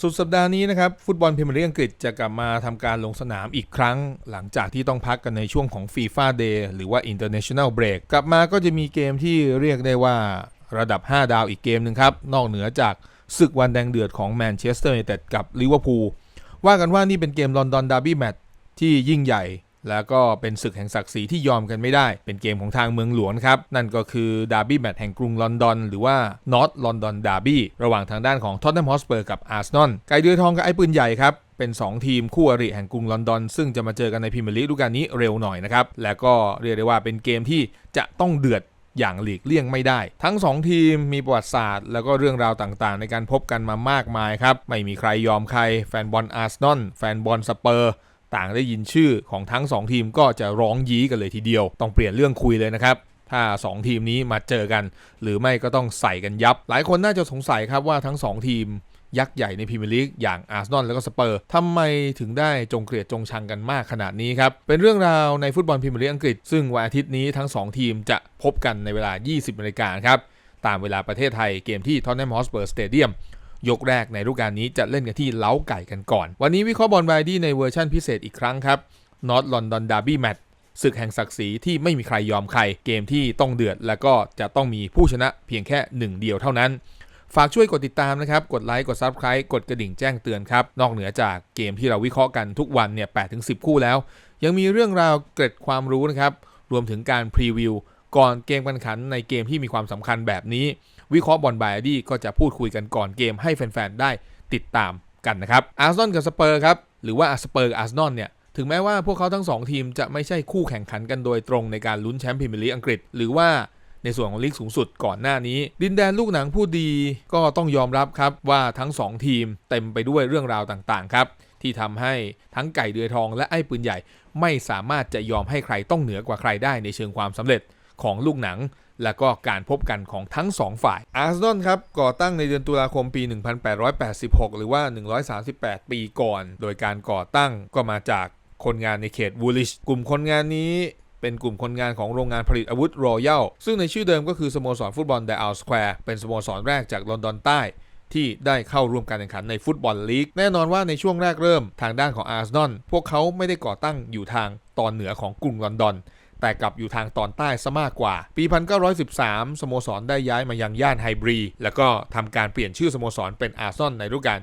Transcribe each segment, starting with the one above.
สุดสัปดาห์นี้นะครับฟุตบอลพรีเมียร์ลีกอังกฤษจะกลับมาทำการลงสนามอีกครั้ง หลังจากที่ต้องพักกันในช่วงของฟีฟ่าเดย์หรือว่า International Break กลับมาก็จะมีเกมที่เรียกได้ว่าระดับ 5 ดาวอีกเกมหนึ่งครับ นอกเหนือจากศึกวันแดงเดือดของแมนเชสเตอร์ยูไนเต็ดกับลิเวอร์พูลว่ากันว่านี่เป็นเกมลอนดอนดาร์บี้แมตช์ที่ยิ่งใหญ่ แล้วก็เป็นศึกแห่งศักดิ์ศรีที่ยอมกันไม่ได้ เป็นเกมของทางเมืองหลวงครับ นั่นก็คือดาร์บี้แมตช์แห่งกรุงลอนดอน หรือว่านอตลอนดอนดาร์บี้ระหว่างทางด้านของท็อตแนมฮอสเปอร์กับอาร์เซนอลไก่เดือยทองกับไอ้ปืนใหญ่ครับเป็น 2 ทีมคู่อริแห่งกรุงลอนดอน ซึ่งจะมาเจอกันในพรีเมียร์ลีกฤดูกาลนี้เร็วหน่อยนะครับ และก็เรียกได้ว่าเป็นเกมที่จะต้องเดือดอย่างหลีกเลี่ยงไม่ได้ ทั้ง 2 ทีมมีประวัติศาสตร์ แล้วก็เรื่องราวต่างๆ ในการพบกันมามากมายครับ ไม่มีใครยอมใคร แฟนบอลอาร์เซนอลแฟนบอลสเปอร์ ต่างได้ยินชื่อของทั้ง 2 ทีมก็จะร้องยี้กันเลยทีเดียว ต้องเปลี่ยนเรื่องคุยเลยนะครับถ้า 2 ทีมนี้มาเจอกัน หรือไม่ก็ต้องใส่กันยับ หลายคนน่าจะสงสัยครับว่าทั้ง 2 ทีม ยักษ์ใหญ่ในพรีเมียร์ลีกอย่างอาร์เซนอลแล้วก็สเปอร์ทำไมถึงได้จงเกลียดจงชังกันมากขนาดนี้ครับ เป็นเรื่องราวในฟุตบอลพรีเมียร์ลีกอังกฤษ ซึ่งวันอาทิตย์นี้ทั้ง 2 ทีมจะพบกันในเวลา 20นาฬิกาครับ ตามเวลาประเทศไทยเกมที่ทอนแนมฮอสเปอร์สเตเดียม ยกแรกในฤดูกาลนี้จะเล่นกันที่เล้าไก่กันก่อน วันนี้วิเคราะห์บอลไวดี้ในเวอร์ชั่นพิเศษอีกครั้งครับ North London Derby Match ศึกแห่งศักดิ์ศรีที่ไม่มีใครยอมใคร เกมที่ต้องเดือด และก็จะต้องมีผู้ชนะเพียงแค่หนึ่งเดียวเท่านั้น ฝากช่วยกดติดตามนะครับ กดไลค์กด Subscribe กดกระดิ่งแจ้งเตือนครับ นอกเหนือจากเกมที่เราวิเคราะห์กันทุกวันเนี่ย8ถึง10คู่แล้ว ยังมีเรื่องราวเกร็ดความรู้นะครับ รวมถึงการพรีวิวก่อนเกมการขันในเกมที่มีความสำคัญแบบนี้ วิเคราะห์บอลไบอดี้ก็จะพูดคุยกันก่อนเกมให้แฟนๆได้ติดตามกันนะครับอาร์ซอลกับสเปอร์ครับหรือว่าสเปอร์กับอาร์ซอลเนี่ยถึงแม้ว่าพวกเขาทั้ง 2 ทีมจะไม่ใช่คู่แข่งขันกันโดยตรงในการลุ้นแชมป์พรีเมียร์ลีกอังกฤษ หรือว่าในส่วนของลีกสูงสุดก่อนหน้านี้ ดินแดนลูกหนังผู้ดีก็ต้องยอมรับครับว่าทั้ง 2 ทีมเต็มไปด้วยเรื่องราวต่างๆครับที่ทำให้ทั้งไก่เดือยทองและไอ้ปืนใหญ่ ไม่สามารถจะยอมให้ใครต้องเหนือกว่าใครได้ในเชิงความสำเร็จของลูกหนัง และก็การพบกันของทั้ง 2 ฝ่าย อาร์เซนอลครับ ก่อตั้งในเดือนตุลาคมปี 1886 หรือว่า 138 ปีก่อน โดยการก่อตั้งก็มาจากคนงานในเขตวูลิช กลุ่มคนงานนี้เป็นกลุ่มคนงานของโรงงานผลิตอาวุธรอยัลซึ่งในชื่อเดิมก็คือสโมสรฟุตบอลไดอัลสแควร์เป็นสโมสรแรกจากลอนดอนใต้ที่ได้เข้าร่วมการแข่งขันในฟุตบอลลีก แน่นอนว่าในช่วงแรกเริ่มทางด้านของอาร์เซนอลพวกเขาไม่ได้ก่อตั้งอยู่ทางตอนเหนือของกรุงลอนดอน แต่กลับอยู่ทางตอนใต้ซะมากกว่า ปี 1913 สโมสรได้ย้ายมายังย่านไฮบรี แล้วก็ทำการเปลี่ยนชื่อสโมสรเป็นอาร์ซอลในฤดูกาล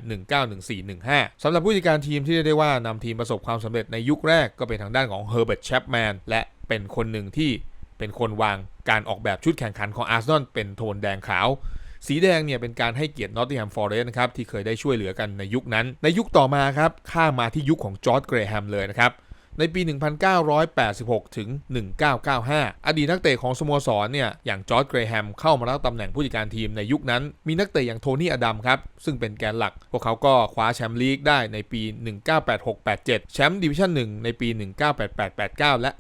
1914-15 สำหรับผู้จัดการทีมที่ได้ว่านำทีมประสบความสำเร็จในยุคแรกก็เป็นทางด้านของเฮอร์เบิร์ตแชปแมนและเป็นคนหนึ่งที่เป็นคนวางการออกแบบชุดแข่งขันของอาร์ซอลเป็นโทนแดงขาวสีแดงเนี่ยเป็นการให้เกียรตินอตติงแฮมฟอร์เรสต์นะครับที่เคยได้ช่วยเหลือกันในยุคนั้น ในยุคต่อมาครับข้ามาที่ยุคของจอร์ดเกรแฮมเลยนะครับ ในปี 1986 ถึง 1995 อดีตนักเตะของสโมสรเนี่ยอย่างจอร์ดเกรแฮมเข้ามารับตำแหน่งผู้จัดการทีมในยุคนั้น มีนักเตะอย่างโทนี่อดัมครับ ซึ่งเป็นแกนหลัก พวกเขาก็คว้าแชมป์ลีกได้ในปี 1986-87 แชมป์ดิวิชั่น 1 ในปี 1988-89 และ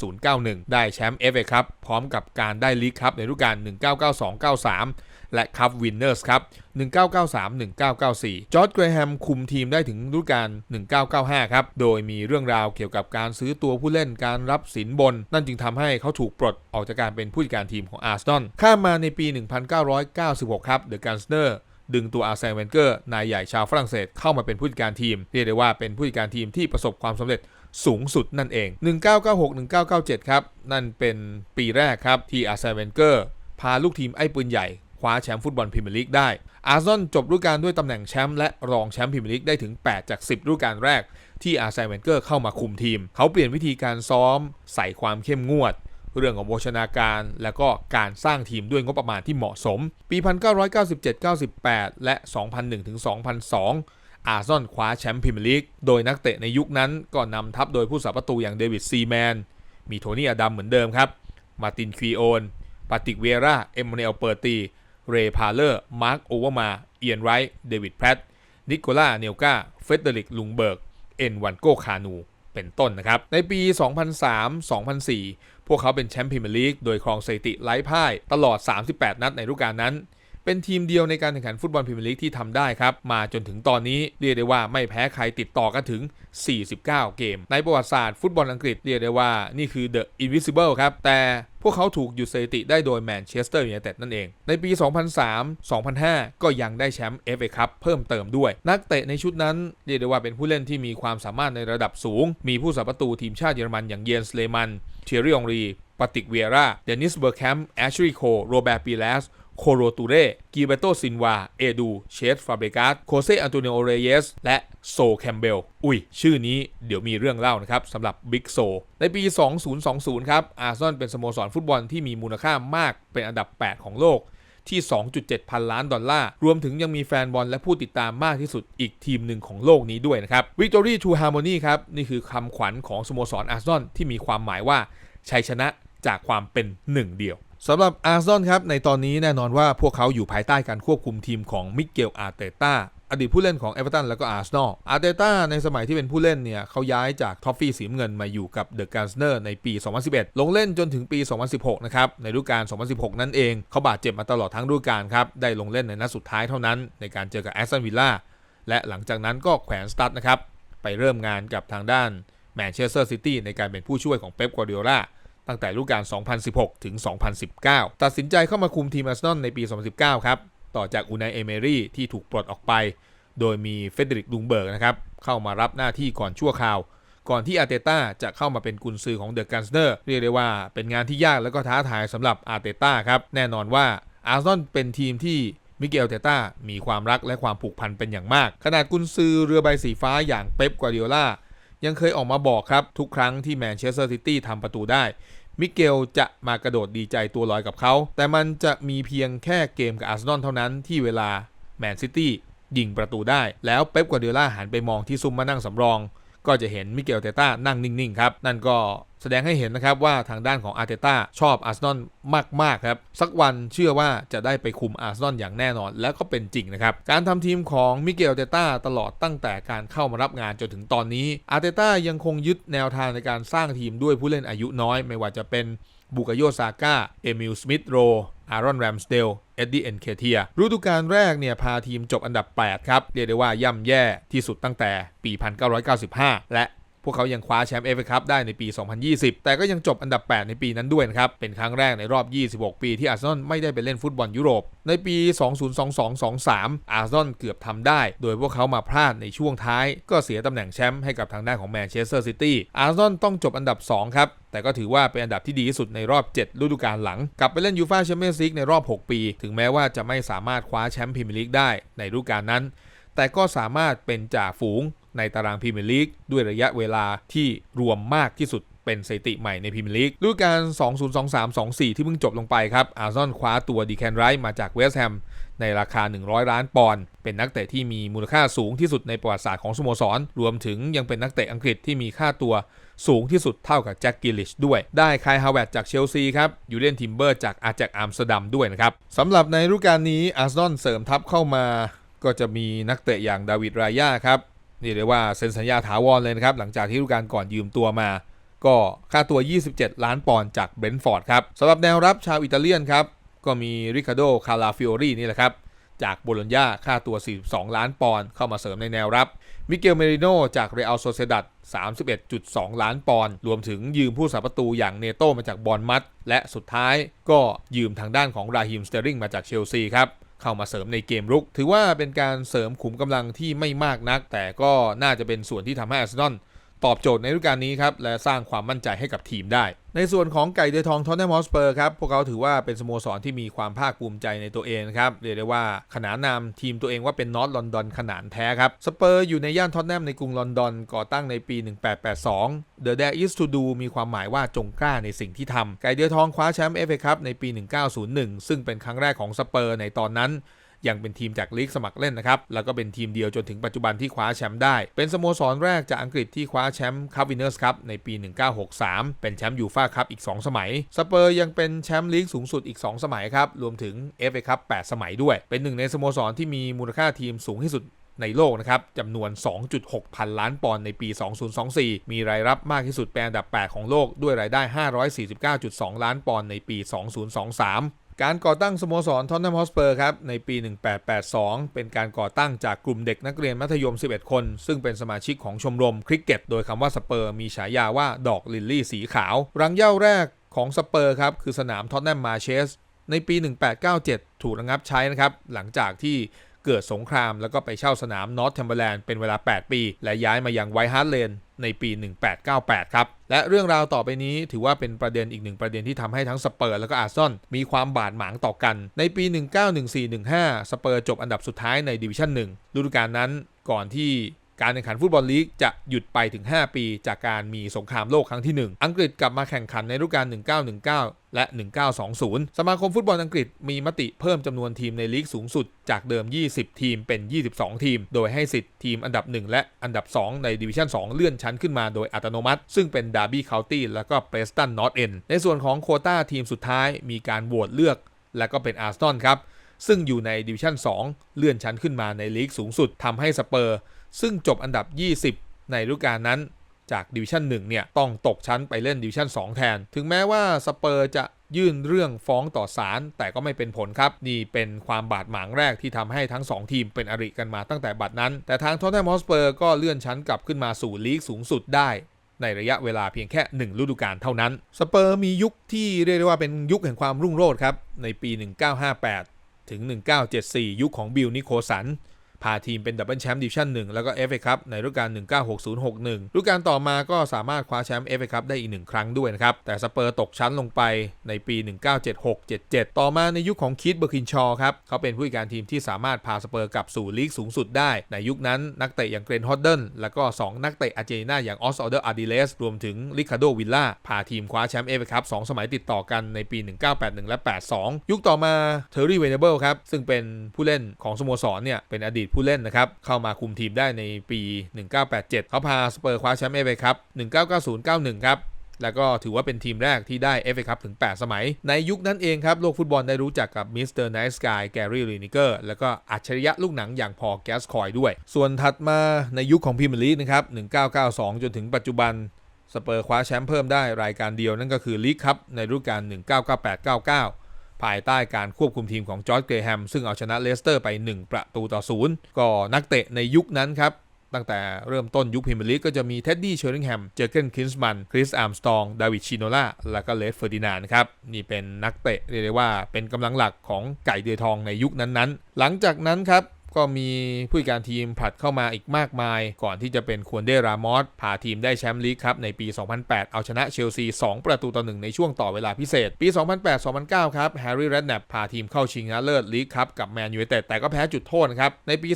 1990-91 ได้แชมป์เอฟเอครับพร้อมกับการได้ลีกครับในฤดูกาล1992-93 และคัพวินเนอร์สครับ 1993-1994 จอร์ดเกรแฮมคุมทีมได้ถึงฤดูกาล1995 ครับ โดยมีเรื่องราวเกี่ยวกับการซื้อตัวผู้เล่นการรับสินบน นั่นจึงทำให้เขาถูกปลดออกจากการเป็นผู้จัดการทีมของอาร์ซนอลข้ามมาในปี 1996 ครับเดอะกันสเนอร์ดึงตัวอาร์เซนเวนเกอร์นายใหญ่ชาวฝรั่งเศสเข้ามาเป็นผู้จัดการทีม เรียกได้ว่าเป็นผู้จัดการทีมที่ประสบความสำเร็จสูงสุดนั่นเอง 1996-1997 ครับ นั่นเป็นปีแรกครับ ที่อาร์เซนเวนเกอร์พาลูกทีมไอ้ปืนใหญ่ คว้าแชมป์ฟุตบอลพรีเมียร์ลีกได้ อาร์เซนอลจบฤดูกาลด้วยตำแหน่งแชมป์และรองแชมป์พรีเมียร์ลีกได้ถึง 8 จาก 10ฤดูกาลแรก ที่อาร์เซนเวนเกอร์เข้ามาคุมทีม เขาเปลี่ยนวิธีการซ้อม ใส่ความเข้มงวด เรื่องของโภชนาการ และก็การสร้างทีมด้วยงบประมาณที่เหมาะสม ปี 1997-98 และ 2001-2002อาร์ซอลคว้าแชมป์พรีเมียร์ลีก โดยนักเตะในยุคนั้นก็นำทัพโดยผู้สาประตูอย่างเดวิดซีแมน มีโทนี่อดัมเหมือนเดิมครับ มาร์ตินคีโอน ปาติกเวราเอมมานูเอลเปอร์ตี เรย์พาเลอร์ มาร์คโอเวอร์มา เอียนไรท์ เดวิดแพตนิโคล่า เนลกา เฟเดริก ลุงเบิร์ก เอ็นวันโกคานู เป็นต้นนะครับ ในปี 2003-2004 พวกเขาเป็นแชมป์พรีเมียร์ลีก โดยครองสถิติไร้พ่ายตลอด 38 นัดในฤดูกาลนั้น เป็นทีมเดียวในการแข่งขันฟุตบอลพรีเมียร์ลีกที่ทำได้ครับ มาจนถึงตอนนี้เรียกได้ว่าไม่แพ้ใครติดต่อกันถึง 49 เกม ในประวัติศาสตร์ฟุตบอลอังกฤษเรียกได้ว่านี่คือ The Invisible ครับ แต่พวกเขาถูกหยุดสถิติได้โดยแมนเชสเตอร์ยูไนเต็ดนั่นเอง ในปี 2003 2005 ก็ยังได้แชมป์ FA คัพเพิ่มเติมด้วย นักเตะในชุดนั้น เรียกได้ว่าเป็นผู้เล่นที่มีความสามารถในระดับสูง มีผู้สัประตูทีมชาติเยอรมันอย่างเยนสเลมัน เทียรี่องรีปาติกเวียร่า เดนิสเบอร์แคมป์แอชลีย์โค โรเบร์ปีเลส โคโรตูเร่กิเบโตซินวา เอดู เชสฟาเบกาสโคเซอันโตนิโอเรเยส และโซแคมเบล อุ้ย ชื่อนี้เดี๋ยวมีเรื่องเล่านะครับสำหรับบิ๊กโซ ในปี 2020 ครับ อาร์ซอลเป็นสโมสรฟุตบอลที่มีมูลค่ามากเป็นอันดับ 8 ของโลกที่ 2.7 พันล้านดอลลาร์ รวมถึงยังมีแฟนบอลและผู้ติดตามมากที่สุดอีกทีมหนึ่งของโลกนี้ด้วยนะครับ Victory to Harmony ครับ นี่คือคำขวัญของสโมสรอาร์ซอลที่มีความหมายว่าชัยชนะจากความเป็นหนึ่งเดียว สำหรับอาร์ซอลครับในตอนนี้แน่นอนว่าพวกเขาอยู่ภายใต้การควบคุมทีมของมิเกลอาร์เตต้าอดีตผู้เล่นของเอเวอร์ตันแล้วก็อาร์เซนอล อาร์เตต้าในสมัยที่เป็นผู้เล่นเนี่ยเขาย้ายจากท็อฟฟี่สีเงินมาอยู่กับเดอะการ์เนอร์ในปี 2011 ลงเล่นจนถึงปี 2016 นะครับ ในฤดูกาล 2016 นั่นเอง เขาบาดเจ็บมาตลอดทั้งฤดูกาลครับ ได้ลงเล่นในนัดสุดท้ายเท่านั้น ในการเจอกับแอสตันวิลล่า และหลังจากนั้นก็แขวนสตั๊ดนะครับ ไปเริ่มงานกับทางด้านแมนเชสเตอร์ซิตี้ในการเป็นผู้ช่วยของเป๊ป กัวเดียล่า ตั้งแต่ฤดูกาล 2016 ถึง 2019 ตัดสินใจเข้ามาคุมทีมอาร์เซนอลในปี 2019 ครับ ต่อจากอูนายเอเมรี่ที่ถูกปลดออกไป โดยมีเฟเดริกลุงเบิร์กนะครับ เข้ามารับหน้าที่ก่อนชั่วคราว ก่อนที่อาร์เตต้าจะเข้ามาเป็นกุนซือของเดอะกันสเนอร์เรียกได้ว่าเป็นงานที่ยากและก็ท้าทายสำหรับอาร์เตต้าครับ แน่นอนว่าอาร์เซนอลเป็นทีมที่มิเกลเตต้ามีความรักและความผูกพันเป็นอย่างมาก ขนาดกุนซือเรือใบสีฟ้าอย่างเป๊ปกัวเดียล่ายังเคยออกมาบอกครับ ทุกครั้งที่แมนเชสเตอร์ซิตี้ทำประตูได้ มิเกลจะมากระโดดดีใจตัวลอยกับเขา แต่มันจะมีเพียงแค่เกมกับอาร์เซนอลเท่านั้นที่เวลาแมนซิตี้ยิงประตูได้ แล้วเป๊ปกัวเดียล่าหันไปมองที่ซุ้มมานั่งสำรอง ก็จะเห็นมิเกลเตต้านั่งนิ่งๆครับนั่นก็แสดงให้เห็นนะครับว่าทางด้านของอาร์เตต้าชอบอาร์เซนอลมาก ๆ ครับ สักวันเชื่อว่าจะได้ไปคุมอาร์เซนอลอย่างแน่นอน และก็เป็นจริงนะครับ การทำทีมของมิเกลเตต้าตลอดตั้งแต่การเข้ามารับงานจนถึงตอนนี้อาร์เตต้ายังคงยึดแนวทางในการสร้างทีมด้วยผู้เล่นอายุน้อย ไม่ว่าจะเป็น บุกโยซาก้า เอมิล สมิธโร อารอน แรมสเดล เอ็ดดี้ เอ็นเคเทียฤดูกาลแรกเนี่ยพาทีมจบอันดับ 8 ครับ เรียกได้ว่าย่ำแย่ที่สุดตั้งแต่ปี 1995 และ พวกเขายังคว้าแชมป์เอฟเอคัพได้ในปี 2020 แต่ก็ยังจบอันดับ 8 ในปีนั้นด้วยนะครับ เป็นครั้งแรกในรอบ 26 ปีที่อาร์เซนอลไม่ได้ไปเล่นฟุตบอลยุโรป ในปี 2022-23 อาร์เซนอลเกือบทำได้ โดยพวกเขามาพลาดในช่วงท้าย ก็เสียตำแหน่งแชมป์ให้กับทางด้านของแมนเชสเตอร์ซิตี้ อาร์เซนอลต้องจบอันดับ 2 ครับแต่ก็ถือว่าเป็นอันดับที่ดีที่สุดในรอบ 7 ฤดูกาลหลัง กลับไปเล่นยูฟ่าแชมเปี้ยนส์ลีกในรอบ 6 ปี ถึงแม้ว่าจะไม่สามารถคว้าแชมป์พรีเมียร์ลีกได้ในฤดูกาลนั้น แต่ก็สามารถเป็นจ่าฝูง ในตารางพรีเมียร์ลีกด้วยระยะเวลาที่รวมมากที่สุดเป็นสถิติใหม่ในพรีเมียร์ลีกฤดูกาล 2023-24 ที่เพิ่งจบลงไปครับ อาร์ซอนคว้าตัวดีแคนไรท์มาจากเวสต์แฮมในราคา 100 ล้านปอนด์ เป็นนักเตะที่มีมูลค่าสูงที่สุดในประวัติศาสตร์ของสโมสร รวมถึงยังเป็นนักเตะอังกฤษที่มีค่าตัวสูงที่สุดเท่ากับแจ็คกิลลิชด้วย ได้คายฮาวเวตจากเชลซีครับอยู่เล่นทิมเบอร์จากอาแจกอัมสเตอร์ดัมด้วยนะครับ สำหรับในฤดูกาลนี้อาร์ซอนเสริมทัพเข้ามา ก็จะมีนักเตะอย่างดาวิดรายาครับ นี่เรียกว่าเซ็นสัญญาถาวรเลยนะครับ หลังจากที่ฤดูกาลก่อนยืมตัวมา ก็ค่าตัว 27 ล้านปอนด์จากเบรนท์ฟอร์ดครับสำหรับแนวรับชาวอิตาเลียนครับ ก็มีริคาโด คาราฟิโอรีนี่แหละครับจากโบโลญญาค่าตัว 42 ล้านปอนด์เข้ามาเสริมในแนวรับ มิเกลเมริโนจากเรอัลโซเซดัด31.2 ล้านปอนด์รวมถึงยืมผู้สาประตูอย่างเนโตมาจากบอลมัดและสุดท้ายก็ยืมทางด้านของราฮิมสเตอริงมาจากเชลซีครับ เข้ามาเสริมในเกมรุก ถือว่าเป็นการเสริมขุมกำลังที่ไม่มากนัก แต่ก็น่าจะเป็นส่วนที่ทำให้อาร์เซนอลตอบโจทย์ในฤดูกาลนี้ครับและสร้างความมั่นใจให้กับทีมได้ ในส่วนของไก่เดือทองทอนแนมอสเปอร์ครับพวกเขาถือว่าเป็นสโมสรที่มีความภาคภูมิใจในตัวเองครับเรียกได้ว่าขนานนามทีมตัวเองว่าเป็นนอตลอนดอนขนานแท้ครับสเปอร์อยู่ในย่านทอนแนมในกรุงลอนดอนก่อตั้งในปี 1882 The Dare is to do มีความหมายว่าจงกล้าในสิ่งที่ทำไก่เดือทองคว้าแชมป์เอฟเอคัพในปี 1901 ซึ่งเป็นครั้งแรกของสเปอร์ในตอนนั้น ยังเป็นทีมจากลีกสมัครเล่นนะครับ แล้วก็เป็นทีมเดียวจนถึงปัจจุบันที่คว้าแชมป์ได้ เป็นสโมสรแรกจากอังกฤษที่คว้าแชมป์คัพวินเนอร์สคัพในปี 1963 เป็นแชมป์ยูฟ่าคัพอีก 2 สมัย สเปอร์ยังเป็นแชมป์ลีกสูงสุดอีก 2 สมัยครับ รวมถึง FA คัพ8สมัยด้วย เป็นหนึ่งในสโมสรที่มีมูลค่าทีมสูงที่สุดในโลกนะครับจำนวน 2.6 พันล้านปอนด์ในปี 2024 มีรายรับมากที่สุดเป็นอันดับ 8 ของโลกด้วยรายได้ 549.2 ล้านปอนด์ในปี 2023 การก่อตั้งสโมสรทอนนัมฮอสเปอร์ครับในปี 1882 เป็นการก่อตั้งจากกลุ่มเด็กนักเรียนมัธยม 11 คน ซึ่งเป็นสมาชิกของชมรมคริกเก็ต โดยคำว่าสเปอร์มีฉายาว่าดอกลิลลี่สีขาว รังเย่าแรกของสเปอร์ครับคือสนามทอนนัมมาเชสในปี 1897 ถูกระงับใช้นะครับหลังจากที่ เกิดสงครามแล้วก็ไปเช่าสนามนอร์ทเทมเบอร์แลนด์เป็นเวลา 8 ปี และย้ายมายังไวท์ฮาร์ดเลนในปี 1898 ครับ และเรื่องราวต่อไปนี้ถือว่าเป็นประเด็นอีกหนึ่งประเด็นที่ทำให้ทั้งสเปอร์และก็อาร์ซอนมีความบาดหมางต่อกัน ในปี 1914-15 สเปอร์จบอันดับสุดท้ายในดิวิชั่น1ฤดูกาลนั้นก่อนที่ การแข่งขันฟุตบอลลีกจะหยุดไปถึง 5 ปี จากการมีสงครามโลกครั้งที่ 1 อังกฤษกลับมาแข่งขันในฤดูกาล 1919 และ 1920 สมาคมฟุตบอลอังกฤษมีมติเพิ่มจำนวนทีมในลีกสูงสุด จากเดิม 20 ทีมเป็น 22 ทีม โดยให้สิทธิ์ทีมอันดับ 1 และอันดับ 2 ในดิวิชั่น 2 เลื่อนชั้นขึ้นมาโดยอัตโนมัติ ซึ่งเป็นดาร์บี้เคานตี้และก็เปรสตันนอตเอนในส่วนของโคต้าทีมสุดท้ายมีการโหวตเลือก และก็เป็นอาร์ซนอลครับซึ่งอยู่ในดิวิชั่น 2 เลื่อนชั้นขึ้นมาในลีกสูงสุดทำให้สเปอร์ ซึ่งจบอันดับ 20 ในฤดูกาลนั้นจากดิวิชั่น1เนี่ยต้องตกชั้นไปเล่นดิวิชั่น2 แทน ถึงแม้ว่าสเปอร์จะยื่นเรื่องฟ้องต่อศาลแต่ก็ไม่เป็นผลครับ นี่เป็นความบาดหมางแรกที่ทำให้ทั้ง 2 ทีมเป็นอริกันมาตั้งแต่บัดนั้น แต่ทางทอตแนมฮอสเปอร์ก็เลื่อนชั้นกลับขึ้นมาสู่ลีกสูงสุดได้ ในระยะเวลาเพียงแค่ 1 ฤดูกาลเท่านั้น สเปอร์มียุคที่เรียกได้ว่าเป็นยุคแห่งความรุ่งโรจน์ครับในปี 1958 ถึง 1974 ยุคของบิลนิโคสัน พาทีมเป็นดับเบิลแชมป์ดิวิชั่น1 แล้วก็ FA คัพในฤดูกาล 1960-61ฤดูกาลต่อมาก็สามารถคว้าแชมป์ FA คัพได้อีกหนึ่งครั้งด้วยนะครับ แต่สเปอร์ตกชั้นลงไปในปี 1976-77 ต่อมาในยุคของคิดเบอร์คินชอครับ เขาเป็นผู้การทีมที่สามารถพาสเปอร์กลับสู่ลีกสูงสุดได้ ในยุคนั้นนักเตะอย่างเกรนฮอดเดิลแล้วก็ 2 นักเตะอาร์เจนตินาอย่างออสออเดอร์อาร์ดิเลสรวมถึงริคาโดวิลล่าพาทีมคว้าแชมป์ FA คัพ2สมัยติดต่อกันในปี 1981 และ 82 ยุคต่อมาเทอร์รี่เวเนเบิลครับซึ่งเป็นผู้เล่นของสโมสรเนี่ยเป็นอดีตผู้เล่นนะครับ เข้ามาคุมทีมได้ในปี 1987 เขาพาสเปอร์คว้าแชมป์เอฟเอคัพ1990-91 ครับแล้วก็ถือว่าเป็นทีมแรกที่ได้ FA คัพถึง 8 สมัย ในยุคนั้นเองครับ โลกฟุตบอลได้รู้จักกับมิสเตอร์ไนท์สกายแกรี่ลีนิเกอร์ แล้วก็อัจฉริยะลูกหนังอย่างพอแกสคอยด้วย ส่วนถัดมาในยุคของพรีเมียร์ลีกนะครับ 1992 จนถึงปัจจุบัน สเปอร์คว้าแชมป์เพิ่มได้รายการเดียวนั่นก็คือลีกคัพในฤดูกาล1998-99 ภายใต้การควบคุมทีมของจอร์จเกรแฮมซึ่งเอาชนะเลสเตอร์ไป 1 ประตูต่อ0ก็นักเตะในยุคนั้นครับตั้งแต่เริ่มต้นยุคพรีเมียร์ลีกก็จะมีเท็ดดี้เชอริงแฮม เจอเกนคินส์มัน คริสอาร์มสตอง ดาวิดชิโนล่า และก็เลสเฟอร์ดินานครับ นี่เป็นนักเตะเรียกได้ว่าเป็นกำลังหลักของไก่เดือยทองในยุคนั้นๆ หลังจากนั้นครับ ก็มีผู้จัดการทีมผลัดเข้ามาอีกมากมาย ก่อนที่จะเป็นควนเดรามอสพาทีมได้แชมป์ลีกครับในปี 2008 เอาชนะเชลซี 2 ประตูต่อหนึ่งในช่วงต่อเวลาพิเศษ ปี 2008-2009 ครับแฮร์รี่แรดแนปพาทีมเข้าชิงชนะเลิศลีกครับกับแมนยูไนเต็ดแต่ก็แพ้จุดโทษครับ ในปี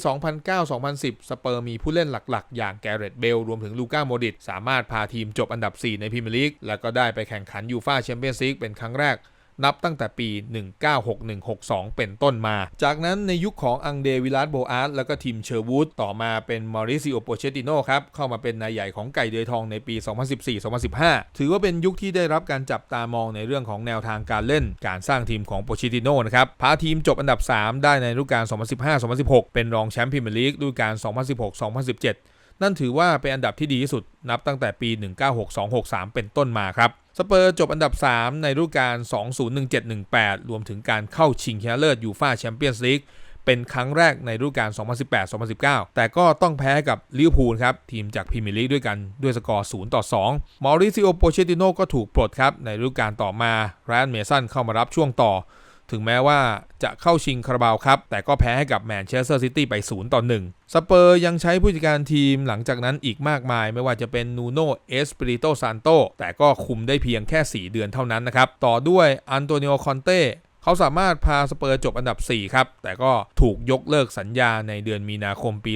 2009-2010 สเปอร์มีผู้เล่นหลักๆ อย่างแกเรตเบล รวมถึงลูก้าโมดิตสามารถพาทีมจบอันดับ 4 ในพรีเมียร์ลีกแล้วก็ได้ไปแข่งขันยูฟ่าแชมเปี้ยนส์ลีกเป็นครั้งแรก นับตั้งแต่ปี 1961-62 เป็นต้นมา จากนั้นในยุคของอังเดวิลาสโบอาร์ตแล้วก็ทีมเชอร์วูดต่อมาเป็นมอริซิโอโปเชติโนครับ เข้ามาเป็นนายใหญ่ของไก่เดือยทองในปี 2014-2015 ถือว่าเป็นยุคที่ได้รับการจับตามองในเรื่องของแนวทางการเล่น การสร้างทีมของโปเชติโนนะครับ พาทีมจบอันดับ 3 ได้ในฤดูกาล 2015-2016 เป็นรองแชมป์พรีเมียร์ลีกฤดูกาล 2016-2017 นั่นถือว่าเป็นอันดับที่ดีที่สุดนับตั้งแต่ปี 1962-63 เป็นต้นมาครับ สเปอร์จบอันดับ 3 ในฤดูกาล 2017-18 รวมถึงการเข้าชิงชนะเลิศยูฟ่าแชมเปี้ยนส์ลีกเป็นครั้งแรกในฤดูกาล 2018-2019 แต่ก็ต้องแพ้กับลิเวอร์พูลครับ ทีมจากพรีเมียร์ลีกด้วยกันด้วยสกอร์ 0 ต่อ 2 มอริซิโอ โปเชติโนก็ถูกปลดครับ ในฤดูกาลต่อมาแรนเมสันเข้ามารับช่วงต่อ ถึงแม้ว่าจะเข้าชิงคาราบาวครับ แต่ก็แพ้ให้กับแมนเชสเตอร์ซิตี้ไป0ต่อ1สเปอร์ยังใช้ผู้จัดการทีมหลังจากนั้นอีกมากมาย ไม่ว่าจะเป็นนูโนเอสปริโตซานโตแต่ก็คุมได้เพียงแค่ 4 เดือนเท่านั้นนะครับ ต่อด้วยอันโตนิโอคอนเต้ เขาสามารถพาสเปอร์จบอันดับ 4 ครับ แต่ก็ถูกยกเลิกสัญญาในเดือนมีนาคมปี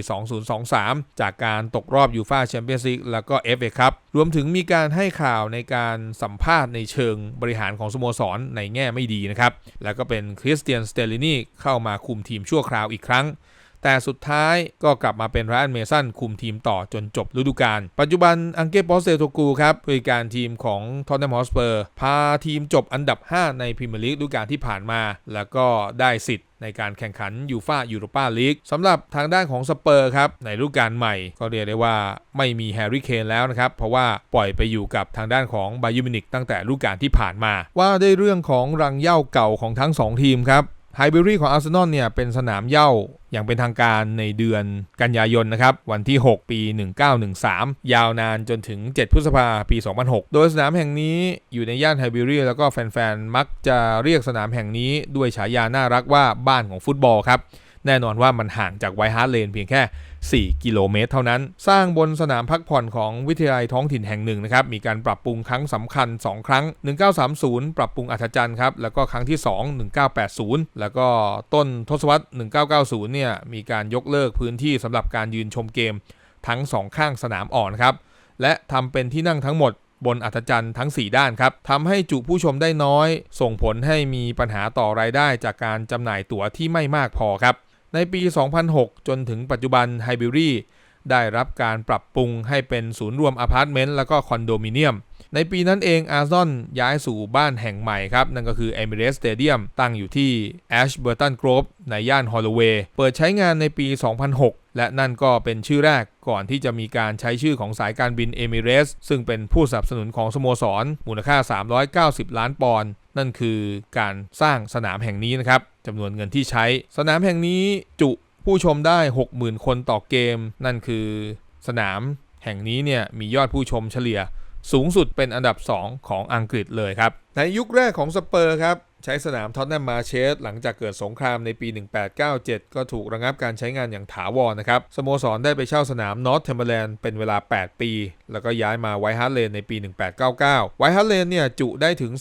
2023 จากการตกรอบยูฟาแชมเปี้ยนส์ลีกแล้วก็ FA ครับ รวมถึงมีการให้ข่าวในการสัมภาษณ์ในเชิงบริหารของสโมสรในแง่ไม่ดีนะครับ แล้วก็เป็นคริสเตียนสเตลินีเข้ามาคุมทีมชั่วคราวอีกครั้ง แต่สุดท้ายก็กลับมาเป็นไรอันเมสันคุมทีมต่อจนจบฤดูกาล ปัจจุบันอังเกปอสเซโตกูครับผู้การทีมของทอนแนมฮอสเปอร์พาทีมจบอันดับ 5 ในพรีเมียร์ลีกฤดูกาลที่ผ่านมา แล้วก็ได้สิทธิ์ในการแข่งขันยูฟายูโรปาลีกสำหรับทางด้านของสเปอร์ครับ ในฤดูกาลใหม่ ก็เรียกได้ว่าไม่มีแฮร์รี่เคนแล้วนะครับ เพราะว่าปล่อยไปอยู่กับทางด้านของไบยูมินิกตั้งแต่ฤดูกาลที่ผ่านมา ว่าได้เรื่องของรังเหย้าเก่าของทั้ง 2 ทีมครับ ไฮเบรีของอาร์เซนอลเนี่ยเป็นสนามเย่าอย่างเป็นทางการในเดือนกันยายนนะครับ วันที่ 6 ปี 1913 ยาวนานจนถึง 7 พฤษภาปี 2006 โดยสนามแห่งนี้อยู่ในย่านไฮเบรีแล้วก็แฟนๆ มักจะเรียกสนามแห่งนี้ด้วยฉายาน่ารักว่าบ้านของฟุตบอลครับ แน่นอนว่ามันห่างจากไวท์ฮาร์ดเลนเพียงแค่ 4 กิโลเมตร เท่านั้น สร้างบนสนามพักผ่อนของวิทยาลัยท้องถิ่นแห่งหนึ่งนะครับ มีการปรับปรุงครั้งสำคัญ 2 ครั้ง 1930 ปรับปรุงอัศจรรย์ครับ แล้วก็ครั้งที่ 2 1980 แล้วก็ต้นทศวรรษ 1990 เนี่ย มีการยกเลิกพื้นที่สำหรับการยืนชมเกมทั้ง 2 ข้างสนามอ่อนครับ และทำเป็นที่นั่งทั้งหมดบนอัศจรรย์ทั้ง 4 ด้านครับทำให้จุผู้ชมได้น้อย ส่งผลให้มีปัญหาต่อรายได้จากการจำหน่ายตั๋วที่ไม่มากพอครับ ในปี 2006 จนถึงปัจจุบันไฮบิรี่ได้รับการปรับปรุงให้เป็นศูนย์รวมอพาร์ตเมนต์แล้วก็คอนโดมิเนียม ในปีนั้นเองอาร์ซอนย้ายสู่บ้านแห่งใหม่ครับ นั่นก็คือ Emirates Stadium ตั้งอยู่ที่ Ashburton Grove ในย่านฮอลลเวย์เปิดใช้งานในปี 2006 และนั่นก็เป็นชื่อแรกก่อนที่จะมีการใช้ชื่อของสายการบิน Emirates ซึ่งเป็นผู้สนับสนุนของสโมสรมูลค่า 390 ล้านปอนด์ นั่นคือการสร้างสนามแห่งนี้นะครับจำนวนเงินที่ใช้ สนามแห่งนี้จุผู้ชมได้ 60,000 คนต่อเกม นั่นคือสนามแห่งนี้เนี่ยมียอดผู้ชมเฉลี่ยสูงสุดเป็นอันดับ 2 ของอังกฤษเลยครับ ในยุคแรกของสเปอร์ครับ ใช้สนามท็อตแนมมาเชสหลังจากเกิดสงครามในปี 1897 ก็ถูกระงับการใช้งานอย่างถาวรนะครับ สโมสรได้ไปเช่าสนามนอร์ทเทมเบอร์แลนด์เป็นเวลา 8 ปี แล้วก็ย้ายมาไวท์ฮาร์เลนในปี 1899 ไวท์ฮาร์เลนเนี่ยจุได้ถึง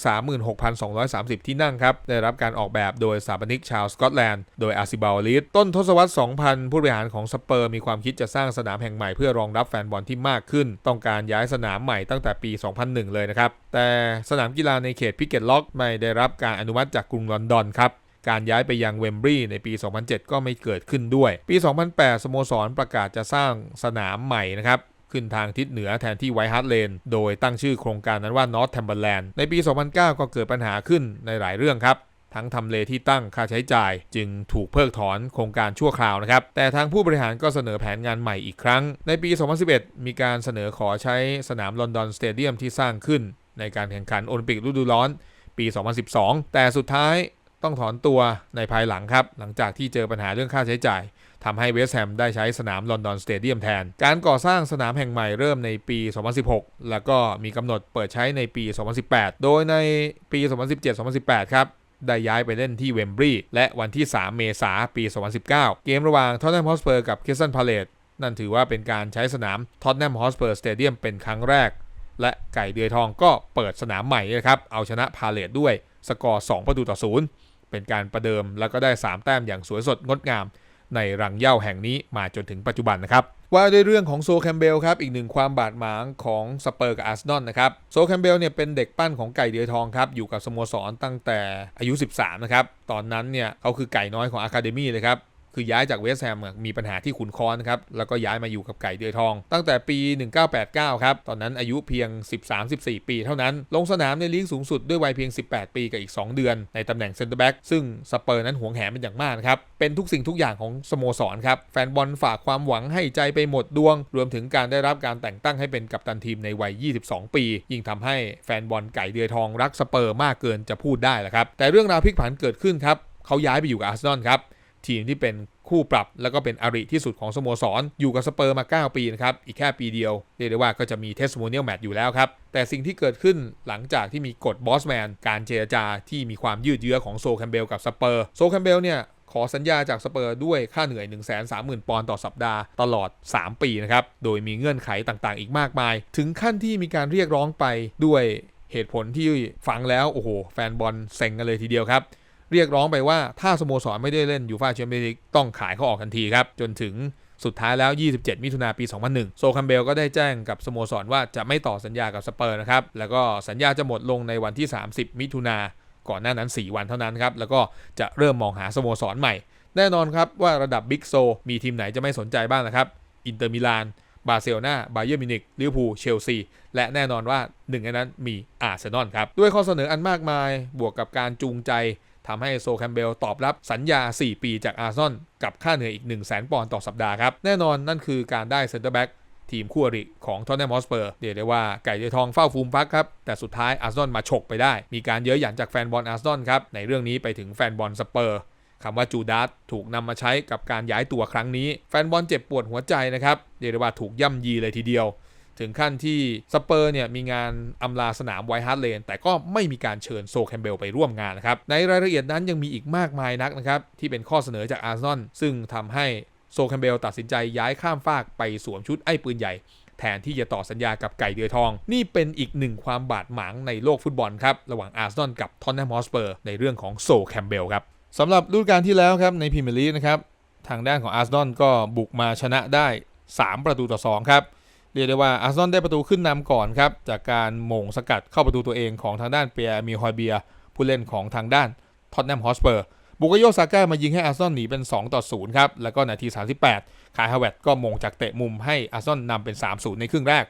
36,230 ที่นั่งครับ ได้รับการออกแบบโดยสถาปนิกชาวสกอตแลนด์ โดยอาร์ซิบาลลิสต้นทศวรรษ 2000 ผู้บริหารของสเปอร์มีความคิดจะสร้างสนามแห่งใหม่เพื่อรองรับแฟนบอลที่มากขึ้น ต้องการย้ายสนามใหม่ตั้งแต่ปี 2001 เลยนะครับ แต่สนามกีฬาในเขตพิกเก็ตล็อกไม่ได้รับการอนุมัติจากกรุงลอนดอนครับการย้ายไปยังเวมบรีในปี 2007 ก็ไม่เกิดขึ้นด้วย ปี 2008 สโมสรประกาศจะสร้างสนามใหม่นะครับ ขึ้นทางทิศเหนือแทนที่ไวท์ฮาร์ดเลน โดยตั้งชื่อโครงการนั้นว่านอร์ทแทมเบอร์แลนด์ ในปี 2009 ก็เกิดปัญหาขึ้นในหลายเรื่องครับ ทั้งทำเลที่ตั้งค่าใช้จ่าย จึงถูกเพิกถอนโครงการชั่วคราวนะครับ แต่ทางผู้บริหารก็เสนอแผนงานใหม่อีกครั้ง ในปี 2011 มีการเสนอขอใช้สนามลอนดอนสเตเดียมที่สร้างขึ้น ในการแข่งขันโอลิมปิกฤดูร้อน ปี 2012 แต่สุดท้ายต้องถอนตัวในภายหลังครับ หลังจากที่เจอปัญหาเรื่องค่าใช้จ่ายทำให้เวสต์แฮมได้ใช้สนามลอนดอนสเตเดียมแทน การก่อสร้างสนามแห่งใหม่เริ่มในปี 2016 แล้วก็มีกำหนดเปิดใช้ในปี 2018 โดยในปี 2017-2018 ครับ ได้ย้ายไปเล่นที่เวมบรีย์และวันที่ 3 เมษายนปี 2019 เกมระหว่างท็อตแนมฮอสเปอร์กับเคสตันพาเลตนั่นถือว่าเป็นการใช้สนามท็อตแนมฮอสเปอร์สเตเดียมเป็นครั้งแรก และไก่เดือยทองก็เปิดสนามใหม่นะครับเอาชนะพาเลตด้วยสกอร์ 2 ประตูต่อ 0 เป็นการประเดิมแล้วก็ได้ 3 แต้มอย่างสวยสดงดงาม ในรังเย้าแห่งนี้มาจนถึงปัจจุบันนะครับว่าด้วยเรื่องของโซแคมเบลครับอีกหนึ่งความบาดหมางของสเปอร์กับอาร์เซนอลนะครับโซแคมเบลเนี่ยเป็นเด็กปั้นของไก่เดือยทองครับอยู่กับสโมสรตั้งแต่อายุ 13 นะครับตอนนั้นเนี่ยเขาคือไก่น้อยของอะคาเดมี่เลยครับ คือย้ายจากเวสต์แฮมมีปัญหาที่ขุนคอนครับแล้วก็ย้ายมาอยู่กับไก่เดือยทอง ตั้งแต่ปี 1989 ครับ ตอนนั้นอายุเพียง 13-14 ปีเท่านั้น ลงสนามในลีกสูงสุดด้วยวัยเพียง 18 ปีกับอีก 2 เดือน ในตำแหน่งเซนเตอร์แบ็กซึ่งสเปอร์นั้นหวงแหนเป็นอย่างมากนะครับเป็นทุกสิ่งทุกอย่างของสโมสรครับแฟนบอลฝากความหวังให้ใจไปหมดดวง รวมถึงการได้รับการแต่งตั้งให้เป็นกัปตันทีมในวัย 22 ปี ยิ่งทำให้แฟนบอลไก่เดือยทองรักสเปอร์มากเกินจะพูดได้แหละครับแต่เรื่องราวพลิกผันเกิดขึ้นครับเขาย้ายไปอยู่กับอาร์เซนอลครับ ทีมที่เป็นคู่ปรับแล้วก็เป็นอริที่สุดของสโมสรอยู่กับสเปอร์มา 9 ปีนะครับ อีกแค่ปีเดียว เรียกได้ว่าก็จะมีเทสโมเนียลแมตช์อยู่แล้วครับ แต่สิ่งที่เกิดขึ้นหลังจากที่มีกฎบอสแมนการเจรจาที่มีความยืดเยื้อของโซแคมเบลกับสเปอร์โซแคมเบลเนี่ยขอสัญญาจากสเปอร์ด้วยค่าเหนื่อย 1 3 0 0 0 0 ปอนด์ต่อสัปดาห์ตลอด 3 ปีนะครับ โดยมีเงื่อนไขต่างๆ อีกมากมาย ถึงขั้นที่มีการเรียกร้องไปด้วยเหตุผลที่ฟังแล้วโอ้โหแฟนบอลเซ็งกันเลยทีเดียวครับ เรียกร้องไปว่าถ้าสโมสรไม่ได้เล่นยูฟาแชมเปี้ยนลีกต้องขายเขาออกทันทีครับ จนถึงสุดท้ายแล้ว 27 มิถุนาปี 2001 โซคัมเบลก็ได้แจ้งกับสโมสรว่าจะไม่ต่อสัญญากับสเปอร์นะครับ แล้วก็สัญญาจะหมดลงในวันที่ 30 มิถุนาก่อนหน้านั้น 4 วันเท่านั้นครับ แล้วก็จะเริ่มมองหาสโมสรใหม่ แน่นอนครับว่าระดับบิ๊กโซมีทีมไหนจะไม่สนใจบ้างนะครับ อินเตอร์มิลาน บาร์เซโลนา บาเยิร์มิวนิกลิเวอร์พูล เชลซี และแน่นอนว่าหนึ่งในนั้นมีอาร์เซนอลครับ ด้วยข้อเสนออันมากมาย บวกกับการจูงใจ ทำให้โซแคมเบลตอบรับสัญญา 4 ปีจากอาร์ซอลกับค่าเหนื่อยอีก 1 0 0 0 0แปอนด์ต่อสัปดาห์ครับ แน่นอนนั่นคือการได้เซ็นเตอร์แบ็กทีมคู่อริของทอนแนมฮอสเปอร์เรียกได้ว่าไก่เดือทองเฝ้าฟูมฟักครับ แต่สุดท้ายอาร์ซอลมาฉกไปได้ มีการเยอะหยันจากแฟนบอลอาร์ซอลครับ ในเรื่องนี้ไปถึงแฟนบอลสเปอร์คำว่าจูดาสถูกนำมาใช้กับการย้ายตัวครั้งนี้ แฟนบอลเจ็บปวดหัวใจนะครับเรียกได้ว่าถูกย่ำยีเลยทีเดียว ถึงขั้นที่สเปอร์เนี่ยมีงานอำลาสนามไวท์ฮาร์ดเลนแต่ก็ไม่มีการเชิญโซแคมเบลไปร่วมงานนะครับ ในรายละเอียดนั้นยังมีอีกมากมายนักนะครับ ที่เป็นข้อเสนอจากอาร์ซนอลซึ่งทำให้โซแคมเบลตัดสินใจย้ายข้ามฟากไปสวมชุดไอ้ปืนใหญ่ แทนที่จะต่อสัญญากับไก่เดือยทอง นี่เป็นอีกหนึ่งความบาดหมางในโลกฟุตบอลครับ ระหว่างอาร์ซนอลกับทอนแนมฮอสเปอร์ในเรื่องของโซแคมเบลครับสำหรับฤดูกาลที่แล้วครับในพรีเมียร์ลีกนะครับทางด้านของอาร์ซนอลก็บุกมาชนะได้ 3 ประตูต่อ2ครับ เรียกได้ว่าอาร์เซนอลได้ประตูขึ้นนำก่อนครับ จากการหม่งสกัดเข้าประตูตัวเองของทางด้านเปียร์มีฮอยเบียผู้เล่นของทางด้านท็อตแนมฮอสเปอร์บุกโยซาก้ามายิงให้อาร์ซอลหนีเป็น 2 ต่อ 0 ครับ แล้วก็นาที 38 คายฮาวเวตก็มงจากเตะมุมให้อาร์ซอลนำเป็น 3-0 ในครึ่งแรก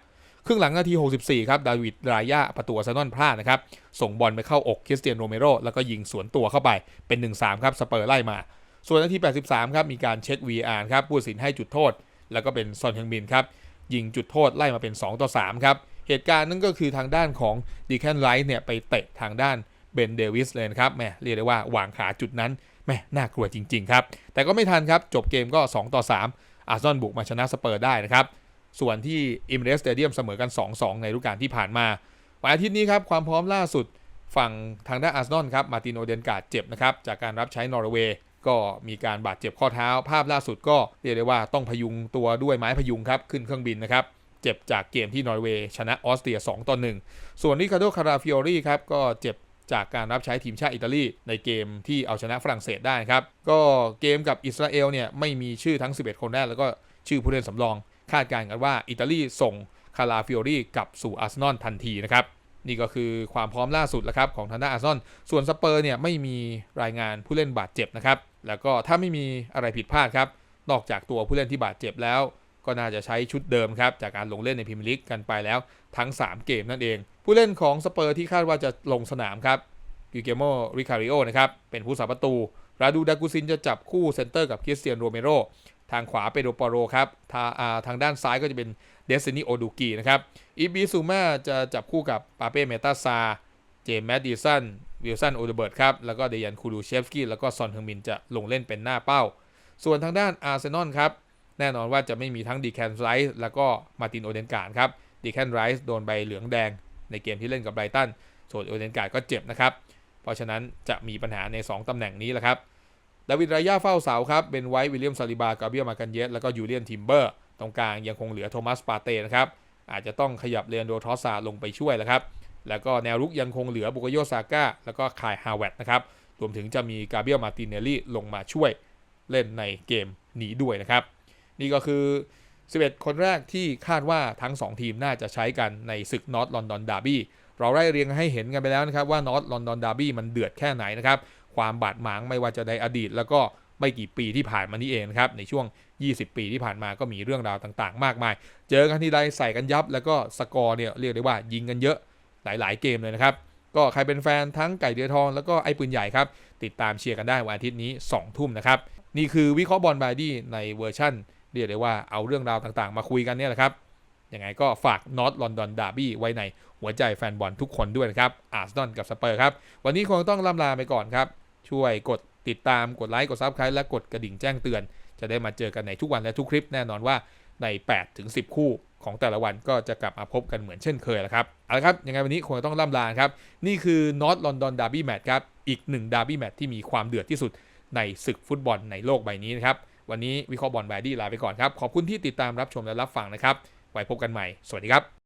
ครึ่งหลังนาที 64 ครับ ดาวิดรายาประตูอาร์เซนอลพลาดนะครับ ส่งบอลไปเข้าอกคริสเตียนโรเมโรแล้วก็ยิงสวนตัวเข้าไปเป็น 1-3 ครับ สเปอร์ไล่มา ส่วนนาที 83 ครับ มีการเช็ค VR ครับผู้สินให้จุดโทษ แล้วก็เป็นซอนเฮงบินครับ ยิงจุดโทษไล่มาเป็น 2 ต่อ 3 ครับ เหตุการณ์นั้นก็คือทางด้านของดีแคนไลท์เนี่ยไปเตะทางด้านเบนเดวิสเลยนะครับแหมเรียกได้ว่าวางขาจุดนั้นแหมน่ากลัวจริง ๆ ครับ แต่ก็ไม่ทันครับ จบเกมก็ 2 ต่อ 3 อาร์ซอนบุกมาชนะสเปอร์ได้นะครับ ส่วนที่อิมเรสเตเดียมเสมอกัน 2-2 ในฤดูกาลที่ผ่านมาวันอาทิตย์นี้ครับความพร้อมล่าสุดฝั่งทางด้านอาร์ซอลครับมาตินโอเดนกาดเจ็บนะครับจากการรับใช้นอร์เวย์ ก็มีการบาดเจ็บข้อเท้า ภาพล่าสุดก็เรียกได้ว่าต้องพยุงตัวด้วยไม้พยุงครับ ขึ้นเครื่องบินนะครับ เจ็บจากเกมที่นอร์เวย์ชนะออสเตรีย2ต่อ1ส่วนริคาโดคาราฟิโอรีครับก็เจ็บจากการรับใช้ทีมชาติอิตาลีในเกมที่เอาชนะฝรั่งเศสได้ครับ ก็เกมกับอิสราเอลเนี่ยไม่มีชื่อทั้ง 11 คนแรกแล้วก็ชื่อผู้เล่นสำรอง คาดการณ์กันว่าอิตาลีส่งคาราฟิโอรีกลับสู่อาร์เซนอลทันทีนะครับ นี่ก็คือความพร้อมล่าสุดแล้วครับของทางด้านอาร์ซอลส่วนสเปอร์เนี่ยไม่มีรายงานผู้เล่นบาดเจ็บนะครับ แล้วก็ถ้าไม่มีอะไรผิดพลาดครับ นอกจากตัวผู้เล่นที่บาดเจ็บแล้ว ก็น่าจะใช้ชุดเดิมครับจากการลงเล่นในพรีเมียร์ลีกกันไปแล้วทั้ง 3 เกมนั่นเอง ผู้เล่นของสเปอร์ที่คาดว่าจะลงสนามครับกิเกโมริคาริโอนะครับเป็นผู้สาประตูราดูดากุซินจะจับคู่เซนเตอร์กับคริสเตียนโรเมโรทางขวาเปโดปโรครับทาาทางด้านซ้ายก็จะเป็น เดซินีโอดูกีนะครับอีบีซูมาจะจับคู่กับปาเป้เมตาซา เจมส์แมดดิสันวิลสันโอเดเบิร์ตครับ แล้วก็เดยันคูรูเชฟสกี้แล้วก็ซอนเฮงมินจะลงเล่นเป็นหน้าเป้า ส่วนทางด้านอาร์เซนอลครับ แน่นอนว่าจะไม่มีทั้งดีแคนไรส์แล้วก็มาตินโอเดนการ์ดครับดีแคนไรส์โดนใบเหลืองแดงในเกมที่เล่นกับไบรตันส่วนโอเดนการ์ดก็เจ็บนะครับ เพราะฉะนั้นจะมีปัญหาใน 2ตำแหน่งนี้แหละครับดาวิดรายาเฝ้าเสาครับเป็นไวท์วิลเลียมซาลิบากาเบียมากันเยสแล้วก็ยูเลียนทิมเบอร์ ตรงกลางยังคงเหลือโทมัสปาเต้นะครับ อาจจะต้องขยับเรียนโดทอสซาลงไปช่วยแล้วครับ แล้วก็แนวรุกยังคงเหลือบุกโยซาก้าแล้วก็คายฮาวเวตนะครับ รวมถึงจะมีกาเบียลมาตินเนลลี่ลงมาช่วยเล่นในเกมนี้ด้วยนะครับ นี่ก็คือ 11 คนแรกที่คาดว่าทั้ง 2 ทีมน่าจะใช้กันในศึกนอตลอนดอนดาร์บี้เราไล่เรียงให้เห็นกันไปแล้วนะครับว่านอตลอนดอนดาร์บี้มันเดือดแค่ไหนนะครับ ความบาดหมางไม่ว่าจะในอดีตแล้วก็ ไม่กี่ปีที่ผ่านมานี่เองนะครับในช่วง 20 ปีที่ผ่านมาก็มีเรื่องราวต่างๆ มากมาย เจอกันที่ใดใส่กันยับ แล้วก็สกอร์เนี่ยเรียกได้ว่ายิงกันเยอะหลายๆเกมเลยนะครับ ก็ใครเป็นแฟนทั้งไก่เดือทองแล้วก็ไอ้ปืนใหญ่ครับ ติดตามเชียร์กันได้วันอาทิตย์นี้ 2 ทุ่มนะครับ นี่คือวิเคราะห์บอลบายดี้ในเวอร์ชั่น เรียกได้ว่าเอาเรื่องราวต่างๆ มาคุยกันเนี่ยแหละครับยังไงก็ฝากนอตลอนดอนดาร์บี้ไว้ในหัวใจแฟนบอลทุกคนด้วยนะครับอาร์เซนอลกับสเปอร์ครับ วันนี้คงต้องล่ำลาไปก่อนครับ ช่วยกด ติดตามกดไลค์กดซับสไครต์และกดกระดิ่งแจ้งเตือน จะได้มาเจอกันในทุกวันและทุกคลิปแน่นอนว่าใน 8 ถึง 10 คู่ของแต่ละวันก็จะกลับมาพบกันเหมือนเช่นเคยแล้วครับ เอาละครับ ยังไงวันนี้คงต้องล่ำลาครับ นี่คือนอตลอนดอนดาร์บี้แมตช์ครับ อีกหนึ่งดาร์บี้แมตช์ที่มีความเดือดที่สุดในศึกฟุตบอลในโลกใบนี้นะครับ วันนี้วิเคราะห์บอลแบดดี้ลาไปก่อนครับ ขอบคุณที่ติดตามรับชมและรับฟังนะครับ ไว้พบกันใหม่ สวัสดีครับ